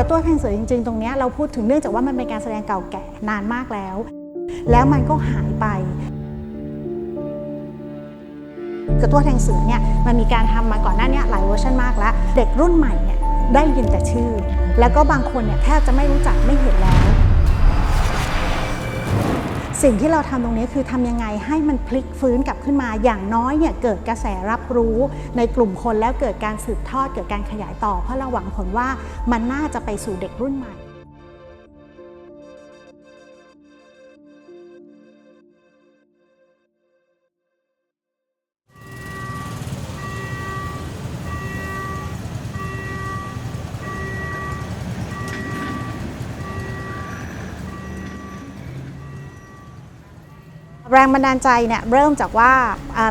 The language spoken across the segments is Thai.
ระตั้วแทงเสือจริง ๆ ตรงนี้เราพูดถึงเนื่องจากว่ามันเป็นการแสดงเก่าแก่นานมากแล้ว แล้วมันก็หายไป กระตั้วแทงเสือเนี่ยมันมีการทำมาก่อนหน้านี้หลายเวอร์ชันมากแล้ว เด็กรุ่นใหม่เนี่ยได้ยินแต่ชื่อ แล้วก็บางคนเนี่ยแทบจะไม่รู้จักไม่เห็นแล้ว สิ่งที่เราทำตรงนี้คือทำยังไงให้มันพลิกฟื้นกลับขึ้นมา อย่างน้อยเนี่ยเกิดกระแสรับรู้ในกลุ่มคนแล้วเกิดการสืบทอดเกิดการขยายต่อ เพราะเราหวังผลว่ามันน่าจะไปสู่เด็กรุ่นใหม่ แรงบันดาลใจเนี่ยเริ่มจากว่า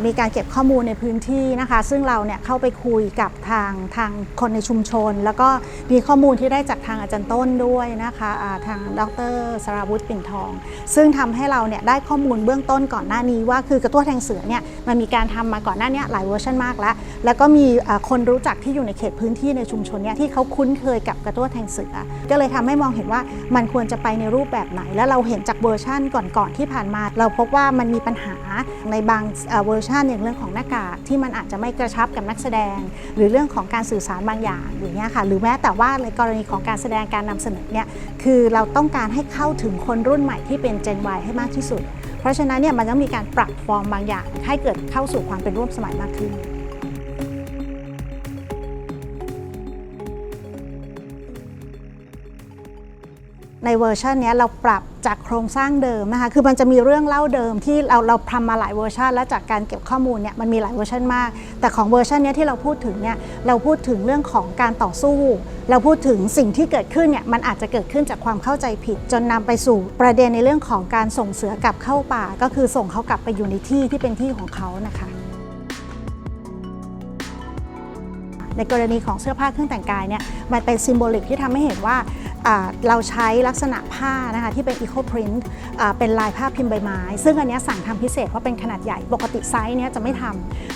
มีการเก็บข้อมูลในพื้นที่นะคะ ซึ่งเราเนี่ยเข้าไปคุยกับทางทางคนในชุมชน แล้วก็มีข้อมูลที่ได้จากทางอาจารย์ต้นด้วยนะคะทางดรสราวุฒิปิ่นทอง ซึ่งทำให้เราเนี่ยได้ข้อมูลเบื้องต้นก่อนหน้านี้ว่าคือกระตั้วแทงเสือเนี่ยมันมีการทำมาก่อนหน้านี้หลายเวอร์ชันมากแล้ว แล้วก็มีคนรู้จักที่อยู่ในเขตพื้นที่ในชุมชนเนี่ยที่เขาคุ้นเคยกับกระตั้วแทงเสือ ก็เลยทำให้มองเห็นว่ามันควรจะไปในรูปแบบไหน แล้วเราเห็นจากเวอร์ชันก่อนๆที่ผ่านมา เราพบว่ามันมีปัญหาในบางเวอร์ชันอย่างเรื่องของหน้ากากที่มันอาจจะไม่กระชับกับนักแสดง หรือเรื่องของการสื่อสารบางอย่างอย่างเงี้ยค่ะหรือแม้แต่ว่าในกรณีของการแสดงการนำเสนอเนี่ยคือเราต้องการให้เข้าถึงคนรุ่นใหม่ที่เป็น Gen Y ให้มากที่สุด เพราะฉะนั้นเนี่ยมันต้องมีการปรับฟอร์มบางอย่าง ให้เกิดเข้าสู่ความเป็นร่วมสมัยมากขึ้น ในเวอร์ชันนี้เราปรับจากโครงสร้างเดิมนะคะ คือมันจะมีเรื่องเล่าเดิมที่เราเราทำมาหลายเวอร์ชันและจากการเก็บข้อมูลเนี่ยมันมีหลายเวอร์ชันมาก แต่ของเวอร์ชันนี้ที่เราพูดถึงเนี่ยเราพูดถึงเรื่องของการต่อสู้ เราพูดถึงสิ่งที่เกิดขึ้นเนี่ยมันอาจจะเกิดขึ้นจากความเข้าใจผิด จนนำไปสู่ประเด็นในเรื่องของการส่งเสือกลับเข้าป่า ก็คือส่งเขากลับไปอยู่ในที่ที่เป็นที่ของเขานะคะในกรณีของเสื้อผ้าเครื่องแต่งกายเนี่ยมันเป็นซิมโบลิกที่ทำให้เห็นว่า เราใช้ลักษณะผ้านะคะที่เป็นอีโคพรินเป็นลายผ้าพิมพ์ใบไม้ ซึ่งอันนี้สั่งทำพิเศษเพราะเป็นขนาดใหญ่ปกติไซส์เนี้ยจะไม่ท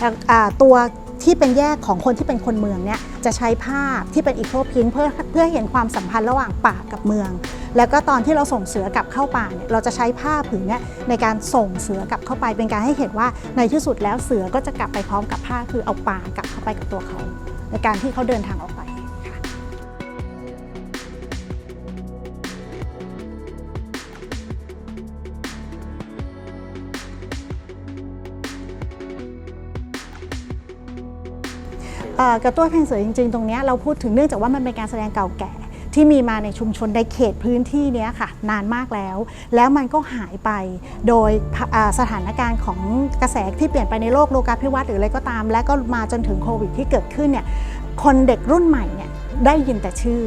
ำตัวที่เป็นแยกของคนที่เป็นคนเมืองเนี่ยจะใช้ผ้าที่เป็นอีโคพรินเพื่อเพื่อเห็นความสัมพันธ์ระหว่างป่ากับเมือง แล้วก็ตอนที่เราส่งเสือกลับเข้าป่าเนี่ยเราจะใช้ผ้าผืนนี้ในการส่งเสือกลับเข้าไป เป็นการให้เห็นว่าในที่สุดแล้วเสือก็จะกลับไปพร้อมกับผ้าคือเอาป่ากลับเข้าไปกับตัวเขา ในการที่เขาเดินทางออกไป กระตั้วแทงเสือจริง ๆ ตรงนี้เราพูดถึงเนื่องจากว่ามันเป็นการแสดงเก่าแก่ที่มีมาในชุมชนในเขตพื้นที่นี้ค่ะ นานมากแล้ว แล้วมันก็หายไปโดยสถานการณ์ของกระแสที่เปลี่ยนไปในโลกโลกาภิวัตน์หรืออะไรก็ตาม และก็มาจนถึงโควิดที่เกิดขึ้นเนี่ยคนเด็กรุ่นใหม่เนี่ยได้ยินแต่ชื่อ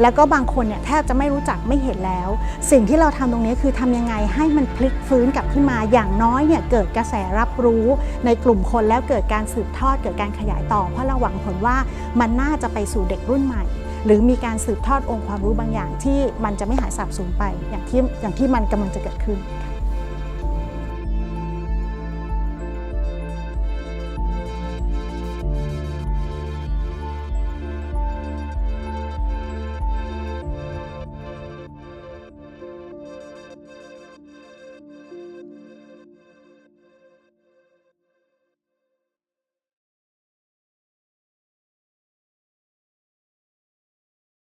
แล้วก็บางคนเนี่ยแทบจะไม่รู้จักไม่เห็นแล้ว สิ่งที่เราทำตรงนี้คือทำยังไงให้มันพลิกฟื้นกลับขึ้นมาอย่างน้อยเนี่ยเกิดกระแสรับรู้ในกลุ่มคนแล้วเกิดการสืบทอดเกิดการขยายต่อ เพราะเราหวังผลว่ามันน่าจะไปสู่เด็กรุ่นใหม่ หรือมีการสืบทอดองค์ความรู้บางอย่างที่มันจะไม่หายสาบสูญไปอย่างที่อย่างที่มันกำลังจะเกิดขึ้น